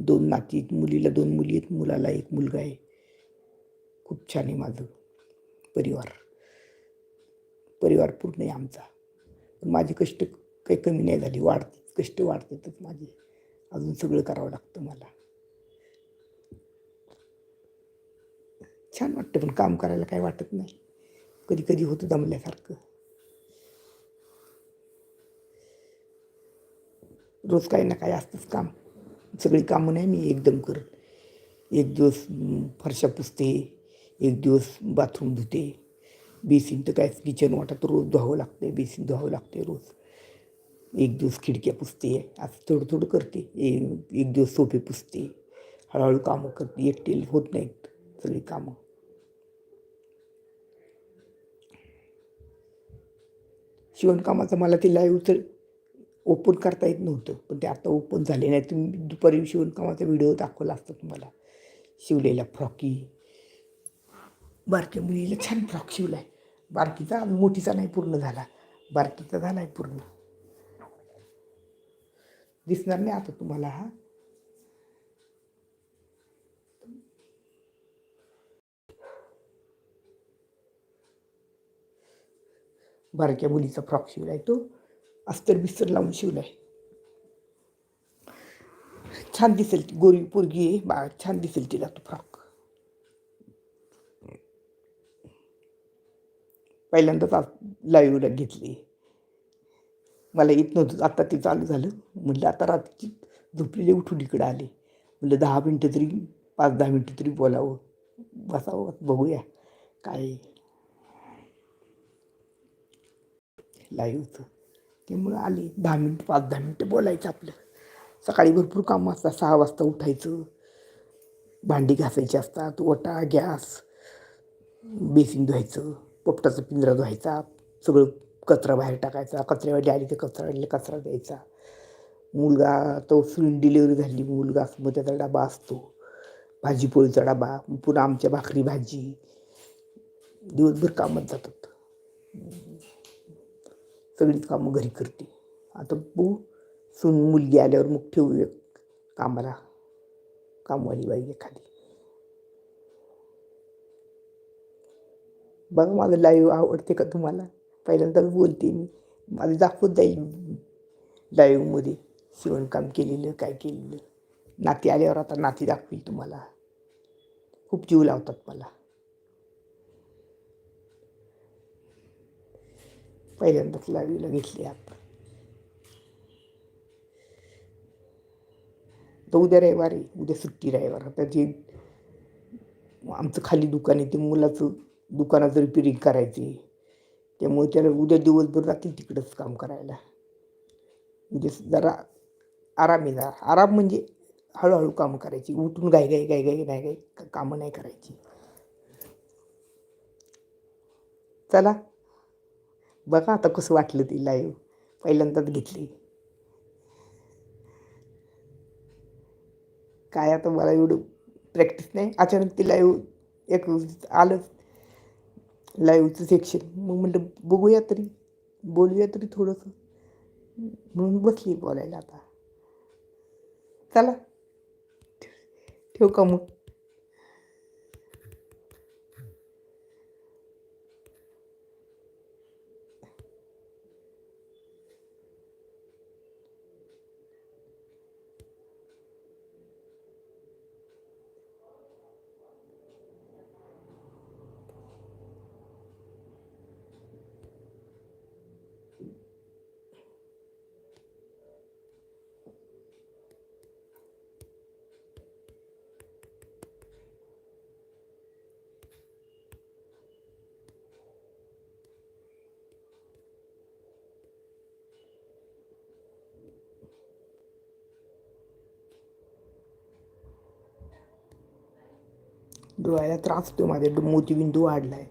दोन नाती आहेत मुलीला दोन मुली आहेत मुलाला एक मुलगा आहे. खूप छान आहे माझं परिवार. परिवार पूर्ण आहे आमचा. पण माझे कष्ट काही कमी नाही झाली वाढते. कष्ट वाढतातच माझे. अजून सगळं करावं लागतं मला. छान वाटतं पण काम करायला काही वाटत नाही. कधी कधी होतं दमल्यासारखं. रोज काही ना काही असतंच काम. सगळी कामं नाही मी एकदम करत एक दिवस फरशा पुसते एक दिवस बाथरूम धुते. बेसिन तर काय किचन वाटत रोज धुवावं लागते बेसिन धुवावं लागते रोज. एक दिवस खिडक्या पुसते असं थोडं थोडं करते एक दिवस सोफे पुसते हळूहळू कामं करते. एकटेल होत नाहीत सगळी कामं. शिवणकामाचं मला ते लाईव्हचं ओपन करता येत नव्हतं. ते आता ओपन झाले नाही तुम्ही दुपारी शिवणकामाचा व्हिडिओ दाखवला असता तुम्हाला. शिवलेला फ्रॉकी बारक्या मुलीला छान फ्रॉक शिवला आहे बारकीचा मोठीचा नाही पूर्ण झाला. बारकीचा झाला आहे पूर्ण. दिसणार नाही आता तुम्हाला हा. बारक्या मुलीचा फ्रॉक शिवलाय तो. अस्तर बिस्तर लावून शिवलाय. छान दिसेल ती गोरी पोरगी आहे बा छान दिसेल तिला तो फ्रॉक. पहिल्यांदाच लाईव्हला घेतली. मला येत नव्हतं आता ते चालू झालं. म्हटलं आता रात्री झोपलेले उठून इकडं आले. म्हटलं दहा मिनटं तरी पाच दहा मिनटं तरी बोलावं. बसावं बघूया काय आहे. लाईव्हचं त्यामुळं आले. दहा मिनटं पाच दहा मिनटं बोलायचं आपलं. सकाळी भरपूर कामं असतात. सहा वाजता उठायचं. भांडी घासायची असतात. ओटा गॅस बेसिन धुवायचं. पोपटाचा पिंजरा धुवायचा. सगळं कचरा बाहेर टाकायचा. कचऱ्यावाडी आली तर कचरा कचरा द्यायचा. मुलगा तो सुन डिलिव्हरी झाली. मुलगा असतो मग त्याचा डबा असतो. भाजीपोळीचा डबा. पुन्हा आमच्या भाकरी भाजी. दिवसभर कामात जातात. सगळीच कामं घरी करते. आता बघू सून मुलगी आल्यावर मग ठेवूया कामाला कामवाली बाई एखादी. बघा माझं लाईव्ह आवडते का तुम्हाला? पहिल्यांदाच बोलते मी. माझं दाखवत जाईल लाईव्हमध्ये शिवणकाम केलेलं काय केलेलं. नाती आल्यावर आता नाती दाखवील तुम्हाला. खूप जीव लावतात मला. पहिल्यांदाच लाईव्हला घेतली आपण तर उद्या रविवार आहे उद्या सुट्टी रविवार. आता जे आमचं खाली दुकान आहे ते मुलाचं दुकानाचं रिपेरिंग करायचे त्यामुळे त्याला उद्या दिवसभर जातील तिकडंच काम करायला. उद्या जरा आराम आहे जरा. आराम म्हणजे हळूहळू कामं करायची. उठून गाय गाय गाय गाय गाय गाय कामं नाही करायची. चला. बघा आता कसं वाटलं ती लाईव्ह पहिल्यांदाच घेतली. काय आता मला एवढं प्रॅक्टिस नाही. अचानक ते लाईव्ह एक आलं. लाईव्हचं सेक्शन मग म्हटलं बघूया तरी. बोलूया तरी थोडंसं. म्हणून बसली बोलायला आता. चला. ठेव का मग? डोळ्याला त्रास होतो माझ्या मोतीबिंदू वाढलाय.